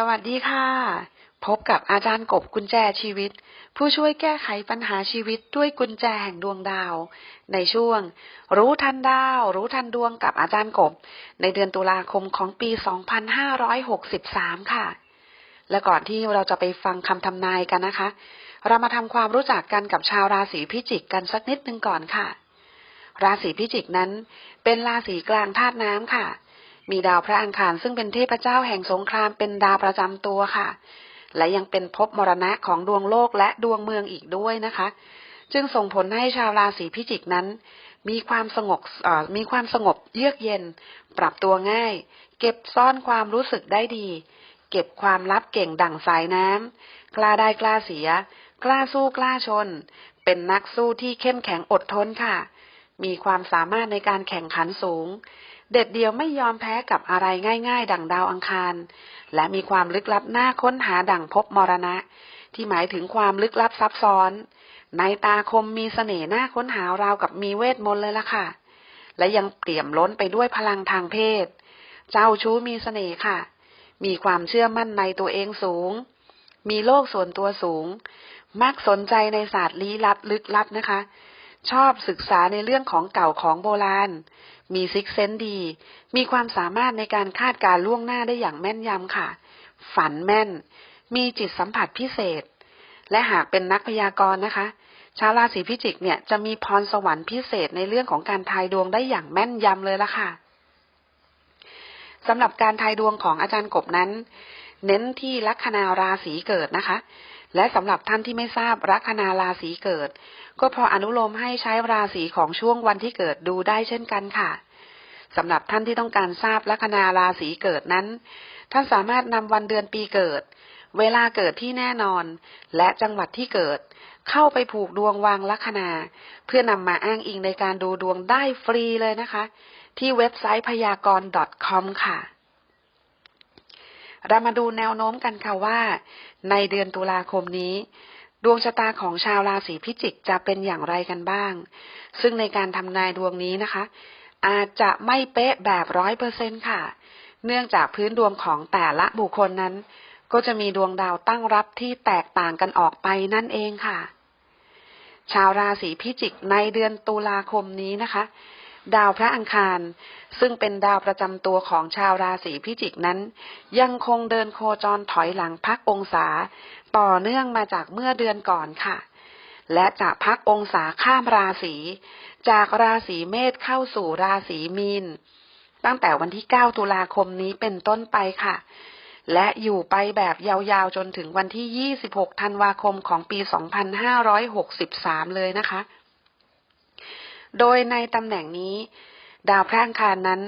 สวัสดีค่ะ พบกับอาจารย์กบกุญแจชีวิต ผู้ช่วยแก้ไขปัญหาชีวิตด้วยกุญแจแห่งดวงดาว ในช่วง รู้ทันดาว รู้ทันดวงกับอาจารย์กบ ในเดือนตุลาคมของปี 2563 ค่ะ และก่อนที่เราจะไปฟังคำทำนายกันนะคะ เรามาทำความรู้จักกันกับชาวราศีพิจิกกันสักนิดนึงก่อนค่ะ ราศีพิจิกนั้น เป็นราศีกลางธาตุน้ำค่ะ มีดาวพระอังคารซึ่งเป็นเทพเจ้าแห่งสงครามเป็นดาวประจำตัวค่ะ และยังเป็นภพมรณะของดวงโลกและดวงเมืองอีกด้วยนะคะ จึงส่งผลให้ชาวราศีพิจิกนั้น มีความสงบมีความสงบเยือกเย็น ปรับตัวง่าย เก็บซ่อนความรู้สึกได้ดี เก็บความลับเก่งดั่งสายน้ำกล้าได้กล้าเสีย กล้าสู้กล้าชน เป็นนักสู้ที่เข้มแข็งอดทนค่ะ มีความสามารถในการแข่งขันสูง เด็ดเดียวไม่ยอมแพ้กับอะไรง่าย ๆ ดั่งดาวอังคาร และมีความลึกลับน่าค้นหาดั่งพบมรณะ ที่หมายถึงความลึกลับซับซ้อน ในตาคมมีเสน่ห์น่าค้นหาราวกับมีเวทมนต์เลยล่ะค่ะ และยังเปี่ยมล้นไปด้วยพลังทางเพศ เจ้าชู้มีเสน่ห์ค่ะ มีความเชื่อมั่นในตัวเองสูง มีโลกส่วนตัวสูง มักสนใจในศาสตร์ลี้ลับลึกลับนะคะ ชอบศึกษาในเรื่องของเก่าของโบราณ มีซิกเซนดี มีความสามารถในการคาดการล่วงหน้าได้อย่างแม่นยำค่ะ ฝันแม่น มีจิตสัมผัสพิเศษ และหากเป็นนักพยากรณ์นะคะ ชาวราศีพิจิกเนี่ยจะมีพรสวรรค์พิเศษในเรื่องของการทายดวงได้อย่างแม่นยำเลยละค่ะสำหรับการทายดวงของอาจารย์กบนั้น เน้นที่ลัคนาราศีเกิดนะคะ และสำหรับท่านที่ไม่ทราบลัคนาราศีเกิด ก็พออนุโลมให้ใช้ราศีของช่วงวันที่เกิดดูได้เช่นกันค่ะสำหรับท่านที่ต้องการทราบลัคนาราศีเกิดนั้น ท่านสามารถนำวันเดือนปีเกิด เวลาเกิดที่แน่นอน และจังหวัดที่เกิด เข้าไปผูกดวงวางลัคนา เพื่อนำมาอ้างอิงในการดูดวงได้ฟรีเลยนะคะ ที่เว็บไซต์พยากรณ์ .com ค่ะ เรามาดูแนวโน้มกันค่ะว่า ในเดือนตุลาคมนี้ ดวงชะตาของชาวราศีพิจิกจะเป็นอย่างไรกันบ้าง ซึ่งในการทำนายดวงนี้นะคะ อาจจะไม่เป๊ะแบบร้อยเปอร์เซ็นค่ะ เนื่องจากพื้นดวงของแต่ละบุคคลนั้น ก็จะมีดวงดาวตั้งรับที่แตกต่างกันออกไปนั่นเองค่ะ ชาวราศีพิจิกในเดือนตุลาคมนี้นะคะ ดาวพระอังคาร ซึ่งเป็นดาวประจำตัวของชาวราศีพิจิกนั้น ยังคงเดินโคจรถอยหลังพักองศา ต่อเนื่องมาจากเมื่อเดือนก่อนค่ะ และจะพักองศาข้ามราศี จากราศีเมษเข้าสู่ราศีมีน ตั้งแต่วันที่ 9 ตุลาคมนี้เป็นต้นไปค่ะ และอยู่ไปแบบยาวๆจนถึงวันที่ 26 ธันวาคมของปี 2563 เลยนะคะ โดยในตำแหน่งนี้ ดาวพระอังคารนั้น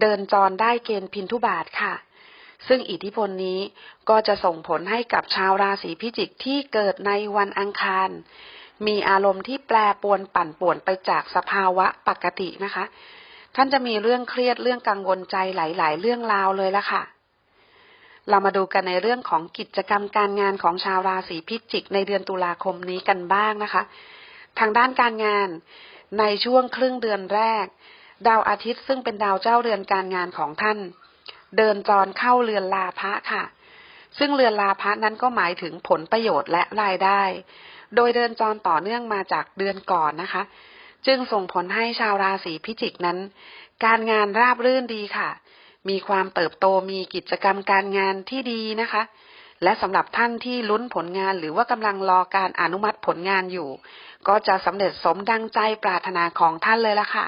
เดินจรได้เกณฑ์พินทุบาทค่ะ ซึ่งอิทธิพลนี้ก็จะส่งผลให้กับชาวราศีพิจิกที่เกิดในวันอังคาร มีอารมณ์ที่แปรปวนปั่นป่วนไปจากสภาวะปกตินะคะ ท่านจะมีเรื่องเครียดเรื่องกังวลใจหลาย ๆ เรื่องราวเลยละค่ะเรามาดูกันในเรื่องของกิจกรรมการงานของชาวราศีพิจิกในเดือนตุลาคมนี้กันบ้างนะคะ ทางด้านการงาน ในช่วงครึ่งเดือนแรก ดาวอาทิตย์ซึ่งเป็นดาวเจ้าเรือนการงานของท่าน เดินจรเข้าเรือนลาภะค่ะ ซึ่งเรือนลาภะนั้นก็หมายถึงผลประโยชน์และรายได้ โดยเดินจรต่อเนื่องมาจากเดือนก่อนนะคะ จึงส่งผลให้ชาวราศีพิจิกนั้น การงานราบรื่นดีค่ะ มีความเติบโตมีกิจกรรมการงานที่ดีนะคะ และสำหรับท่านที่ลุ้นผลงานหรือว่ากำลังรอการอนุมัติผลงานอยู่ ก็จะสำเร็จสมดังใจปรารถนาของท่านเลยละค่ะ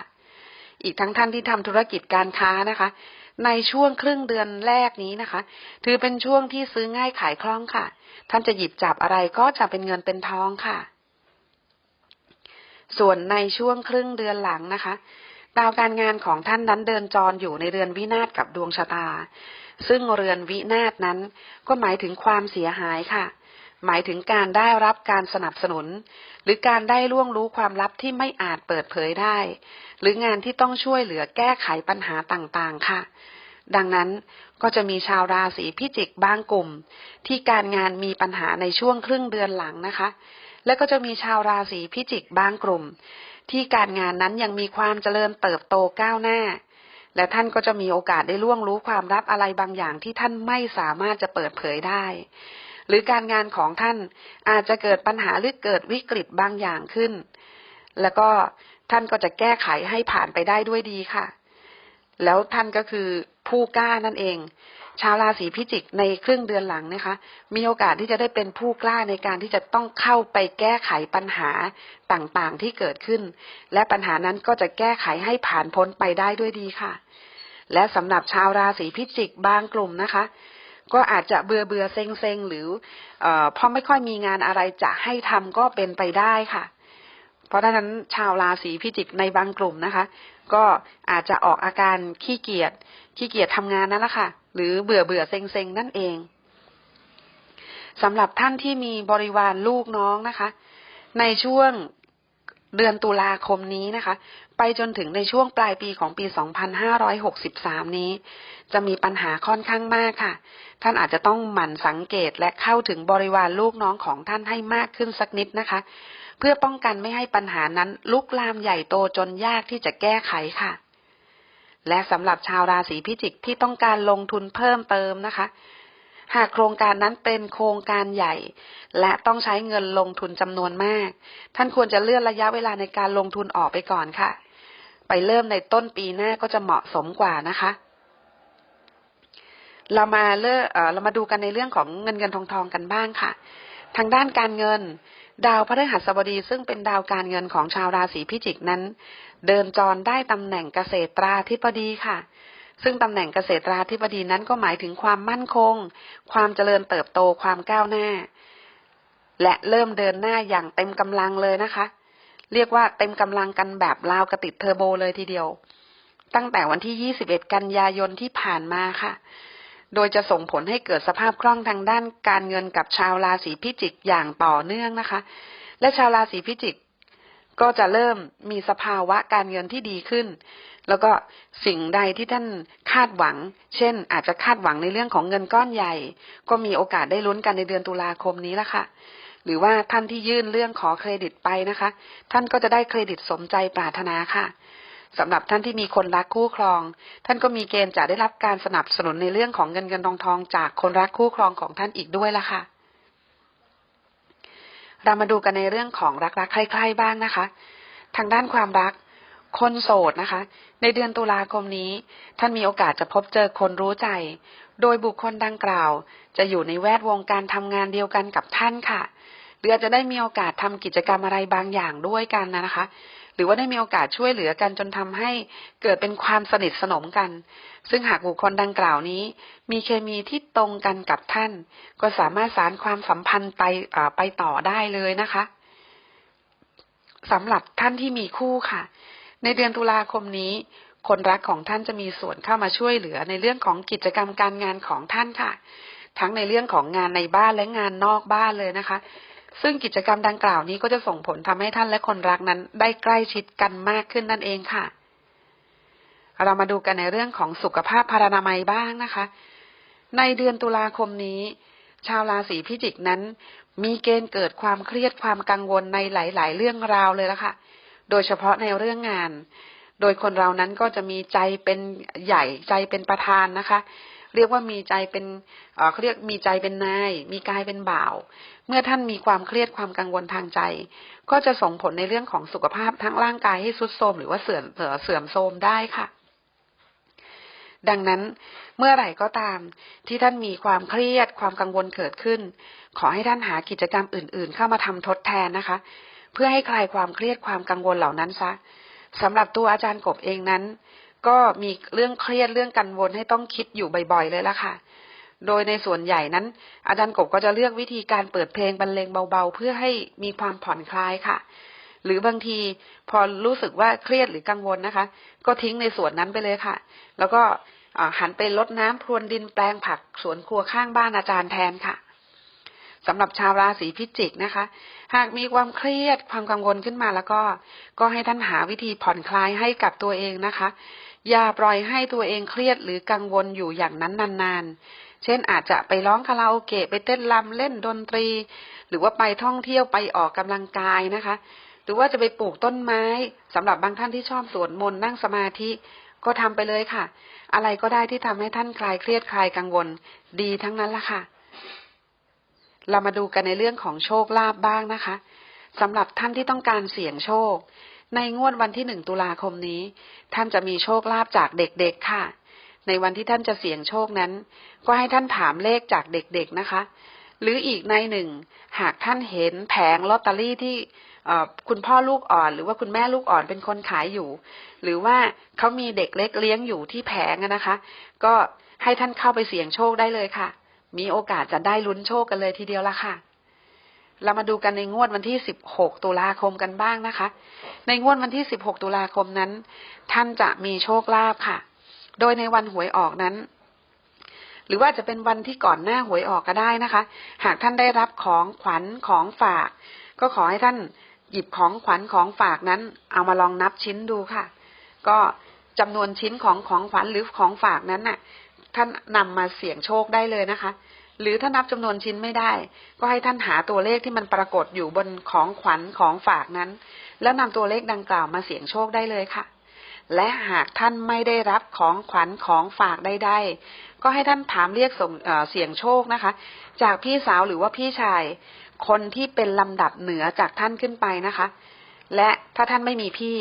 อีกทั้งท่านที่ทำธุรกิจการค้านะคะ ในช่วงครึ่งเดือนแรกนี้นะคะ ถือเป็นช่วงที่ซื้อง่ายขายคล่องค่ะ ท่านจะหยิบจับอะไรก็จะเป็นเงินเป็นทองค่ะ ส่วนในช่วงครึ่งเดือนหลังนะคะ ดาวการงานของท่านนั้นเดินจรอยู่ในเรือนวินาศกับดวงชะตา ซึ่งเรือนวินาศนั้นก็หมายถึงความเสียหายค่ะ หมายถึงการได้รับการสนับสนุน หรือการได้ล่วงรู้ความลับที่ไม่อาจเปิดเผยได้ หรืองานที่ต้องช่วยเหลือแก้ไขปัญหาต่างๆ ค่ะ ดังนั้นก็จะมีชาวราศีพิจิกบางกลุ่ม ที่การงานมีปัญหาในช่วงครึ่งเดือนหลังนะคะ และก็จะมีชาวราศีพิจิกบางกลุ่ม ที่การงานนั้นยังมีความเจริญเติบโตก้าวหน้า และท่านก็จะมีโอกาสได้ล่วงรู้ความลับอะไรบางอย่างที่ท่านไม่สามารถจะเปิดเผยได้ หรือการงานของท่านอาจจะเกิดปัญหาหรือเกิดวิกฤตบางอย่างขึ้น แล้วก็ท่านก็จะแก้ไขให้ผ่านไปได้ด้วยดีค่ะ แล้วท่านก็คือผู้กล้านั่นเอง ชาวราศีพิจิกในครึ่งเดือนหลังนะคะ มีโอกาสที่จะได้เป็นผู้กล้าในการที่จะต้องเข้าไปแก้ไขปัญหาต่างๆที่เกิดขึ้น และปัญหานั้นก็จะแก้ไขให้ผ่านพ้นไปได้ด้วยดีค่ะ และสำหรับชาวราศีพิจิกบางกลุ่มนะคะ ก็อาจจะเบื่อเบื่อเซ็งเซ็งหรือเออพราะไม่ค่อยมีงานอะไรจะให้ทำก็เป็นไปได้ค่ะ เพราะฉะนั้นชาวราศีพิจิกในบางกลุ่มนะคะ ก็อาจจะออกอาการขี้เกียจขี้เกียจทำงานนั่นแหละค่ะ หรือเบื่อเบื่อเซ็งเซ็งนั่นเองสำหรับท่านที่มีบริวารลูกน้องนะคะ ในช่วงเดือนตุลาคมนี้นะคะ ไปจนถึงในช่วงปลายปีของปี 2563 นี้ จะมีปัญหาค่อนข้างมากค่ะ ท่านอาจจะต้องหมั่นสังเกตและเข้าถึงบริวารลูกน้องของท่านให้มากขึ้นสักนิดนะคะ เพื่อป้องกันไม่ให้ปัญหานั้นลุกลามใหญ่โตจนยากที่จะแก้ไขค่ะ และสำหรับชาวราศีพิจิกที่ต้องการลงทุนเพิ่มเติมนะคะ หากโครงการนั้นเป็นโครงการใหญ่ และต้องใช้เงินลงทุนจำนวนมาก ท่านควรจะเลื่อนระยะเวลาในการลงทุนออกไปก่อนค่ะ ไปเริ่มในต้นปีหน้าก็จะเหมาะสมกว่านะคะ เรามาเลือกเอเรามาดูกันในเรื่องของเงินเงินทองทองกันบ้างค่ะ ทางด้านการเงิน ดาวพฤหัสบดีซึ่งเป็นดาวการเงินของชาวราศีพิจิกนั้น เดินจรได้ตำแหน่งเกษตราธิบดีค่ะ ซึ่งตำแหน่งเกษตราธิบดีนั้นก็หมายถึงความมั่นคง ความเจริญเติบโตความก้าวหน้า และเริ่มเดินหน้าอย่างเต็มกำลังเลยนะคะ เรียกว่าเต็มกำลังกันแบบลาวกระติดเทอร์โบเลยทีเดียว ตั้งแต่วันที่ 21 กันยายนที่ผ่านมาค่ะ โดยจะส่งผลให้เกิดสภาพคล่องทางด้านการเงินกับชาวราศีพิจิกอย่างต่อเนื่องนะคะ และชาวราศีพิจิกก็จะเริ่มมีสภาวะการเงินที่ดีขึ้น แล้วก็สิ่งใดที่ท่านคาดหวัง เช่น อาจจะคาดหวังในเรื่องของเงินก้อนใหญ่ ก็มีโอกาสได้ลุ้นกันในเดือนตุลาคมนี้ละค่ะ หรือว่าท่านที่ยื่นเรื่องขอเครดิตไปนะคะ ท่านก็จะได้เครดิตสมใจปรารถนาค่ะ สำหรับท่านที่มีคนรักคู่ครอง ท่านก็มีเกณฑ์จะได้รับการสนับสนุนในเรื่องของเงินเงินทองทองจากคนรักคู่ครองของท่านอีกด้วยละค่ะ เรามาดูกันในเรื่องของรักรักใคร่ๆบ้างนะคะ ทางด้านความรัก คนโสดนะคะ ในเดือนตุลาคมนี้ ท่านมีโอกาสจะพบเจอคนรู้ใจ โดยบุคคลดังกล่าว จะอยู่ในแวดวงการทำงานเดียวกันกับท่านค่ะหรือจจะได้มีโอกาสทำกิจกรรมอะไรบางอย่างด้วยกันนะคะ หรือว่าได้มีโอกาสช่วยเหลือกันจนทำให้เกิดเป็นความสนิทสนมกัน ซึ่งหากบุคคลดังกล่าวนี้ มีเคมีที่ตรงกันกับท่าน ก็สามารถสารความสัมพันธ์ไปไปต่อได้เลยนะคะสำหรับท่านที่มีคู่ค่ะ ในเดือนตุลาคมนี้ คนรักของท่านจะมีส่วนเข้ามาช่วยเหลือในเรื่องของกิจกรรมการงานของท่านค่ะ ทั้งในเรื่องของงานในบ้านและงานนอกบ้านเลยนะคะ ซึ่งกิจกรรมดังกล่าวนี้ก็จะส่งผลทำให้ท่านและคนรักนั้นได้ใกล้ชิดกันมากขึ้นนั่นเองค่ะ เรามาดูกันในเรื่องของสุขภาพพารานามัยบ้างนะคะ ในเดือนตุลาคมนี้ ชาวราศีพิจิกนั้น มีเกณฑ์เกิดความเครียดความกังวลในหลาย ๆ เรื่องราวเลยละค่ะ โดยเฉพาะในเรื่องงาน โดยคนเรานั้นก็จะมีใจเป็นใหญ่ใจเป็นประธานนะคะ เรียกว่ามีใจเป็นเขาเรียกมีใจเป็นนาย มีกายเป็นบ่าว เมื่อท่านมีความเครียดความกังวลทางใจ ก็จะส่งผลในเรื่องของสุขภาพทั้งร่างกายให้สุดโทรมหรือว่าเสื่อมเสื่อมโทรมได้ค่ะ ดังนั้นเมื่อไหร่ก็ตาม ที่ท่านมีความเครียดความกังวลเกิดขึ้น ขอให้ท่านหากิจกรรมอื่น ๆ เข้ามาทำทดแทนนะคะ เพื่อให้คลายความเครียดความกังวลเหล่านั้นซะสำหรับตัวอาจารย์กบเองนั้น ก็มีเรื่องเครียดเรื่องกังวลให้ต้องคิดอยู่บ่อยๆเลยละค่ะ โดยในส่วนใหญ่นั้น อาจารย์กบก็จะเลือกวิธีการเปิดเพลงบรรเลงเบาๆ เพื่อให้มีความผ่อนคลายค่ะ หรือบางทีพอรู้สึกว่าเครียดหรือกังวลนะคะ ก็ทิ้งในส่วนนั้นไปเลยค่ะ แล้วก็หันไปลดน้ำพรวนดินแปลงผักสวนครัวข้างบ้านอาจารย์แทนค่ะสำหรับชาวราศีพิจิกนะคะ หากมีความเครียดความกังวลขึ้นมาแล้วก็ ก็ให้ท่านหาวิธีผ่อนคลายให้กับตัวเองนะคะ อย่าปล่อยให้ตัวเองเครียดหรือกังวลอยู่อย่างนั้นนานๆ เช่นอาจจะไปร้องคาราโอเกะไปเต้นรำเล่นดนตรี หรือว่าไปท่องเที่ยวไปออกกำลังกายนะคะ หรือว่าจะไปปลูกต้นไม้สำหรับบางท่านที่ชอบสวดมนต์นั่งสมาธิ ก็ทำไปเลยค่ะ อะไรก็ได้ที่ทำให้ท่านคลายเครียดคลายกังวล ดีทั้งนั้นละค่ะ เรามาดูกันในเรื่องของโชคลาภบ้างนะคะสำหรับท่านที่ต้องการเสี่ยงโชค ในงวดวันที่หนึ่งตุลาคมนี้ ท่านจะมีโชคลาภจากเด็กๆค่ะ ในวันที่ท่านจะเสี่ยงโชคนั้น ก็ให้ท่านถามเลขจากเด็กๆนะคะ หรืออีกในหนึ่ง หากท่านเห็นแผงลอตเตอรี่ที่คุณพ่อลูกอ่อน หรือว่าคุณแม่ลูกอ่อนเป็นคนขายอยู่ หรือว่าเขามีเด็กเล็กเลี้ยงอยู่ที่แผงนะคะ ก็ให้ท่านเข้าไปเสี่ยงโชคได้เลยค่ะ มีโอกาสจะได้ลุ้นโชคกันเลยทีเดียวละค่ะ เรามาดูกันในงวดวันที่ 16 ตุลาคมกันบ้างนะคะ ในงวดวันที่ 16 ตุลาคมนั้น ท่านจะมีโชคลาภค่ะ โดยในวันหวยออกนั้น หรือว่าจะเป็นวันที่ก่อนหน้าหวยออกก็ได้นะคะ หากท่านได้รับของขวัญของฝาก ก็ขอให้ท่านหยิบของขวัญของฝากนั้น เอามาลองนับชิ้นดูค่ะ ก็จำนวนชิ้นของของขวัญหรือของฝากนั้นน่ะ ท่านนำมาเสี่ยงโชคได้เลยนะคะ หรือถ้านับจำนวนชิ้นไม่ได้ ก็ให้ท่านหาตัวเลขที่มันปรากฏอยู่บนของขวัญของฝากนั้น แล้วนำตัวเลขดังกล่าวมาเสี่ยงโชคได้เลยค่ะ และหากท่านไม่ได้รับของขวัญของฝากใดๆก็ให้ท่านถามเรียกส่งเเสี่ยงโชคนะคะ จากพี่สาวหรือว่าพี่ชาย คนที่เป็นลำดับเหนือจากท่านขึ้นไปนะคะ และถ้าท่านไม่มีพี่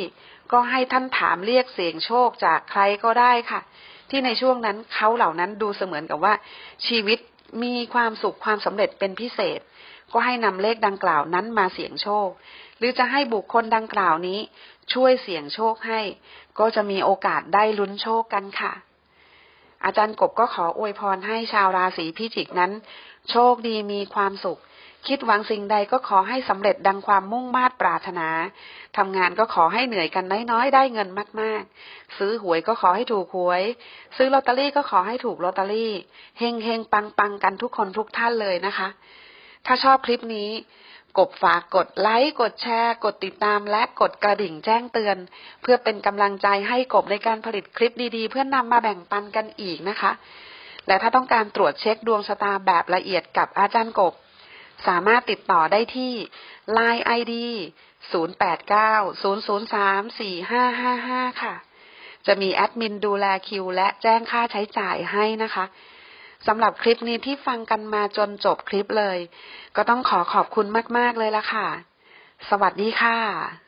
ก็ให้ท่านถามเรียกเสียงโชคจากใครก็ได้ค่ะที่ในช่วงนั้นเขาเหล่านั้นดูเสมือนกับว่าชีวิต มีความสุขความสำเร็จเป็นพิเศษ ก็ให้นำเลขดังกล่าวนั้นมาเสี่ยงโชค หรือจะให้บุคคลดังกล่าวนี้ ช่วยเสี่ยงโชคให้ ก็จะมีโอกาสได้ลุ้นโชคกันค่ะ อาจารย์กบก็ขออวยพรให้ชาวราศีพิจิกนั้น โชคดีมีความสุข คิดหวังสิ่งใดก็ขอให้สำเร็จดังความมุ่งมา่ปรารถนา ทำงานก็ขอให้เหนื่อยกันน้อยๆ ได้เงินมากๆ ซื้อหวยก็ขอให้ถูกหวย ซื้อลอตเตอรี่ก็ขอให้ถูกลอตเตอรี่ เฮงเฮงปังปังกันทุกคนทุกท่านเลยนะคะ ถ้าชอบคลิปนี้ กบฝากกดไลค์ กดแชร์ กดติดตามและกดกระดิ่งแจ้งเตือน เพื่อเป็นกำลังใจให้กบในการผลิตคลิปดีๆ เพื่อนนำมาแบ่งปันกันอีกนะคะ และถ้าต้องการตรวจเช็คดวงชะตาแบบละเอียดกับอาจารย์กบ สามารถติดต่อได้ที่ Line ID 0890034555 ค่ะ จะมีแอดมินดูแลคิว และแจ้งค่าใช้จ่ายให้นะคะสำหรับคลิปนี้ที่ฟังกันมาจนจบคลิปเลย ก็ต้องขอขอบคุณมาก ๆ เลยละค่ะ สวัสดีค่ะ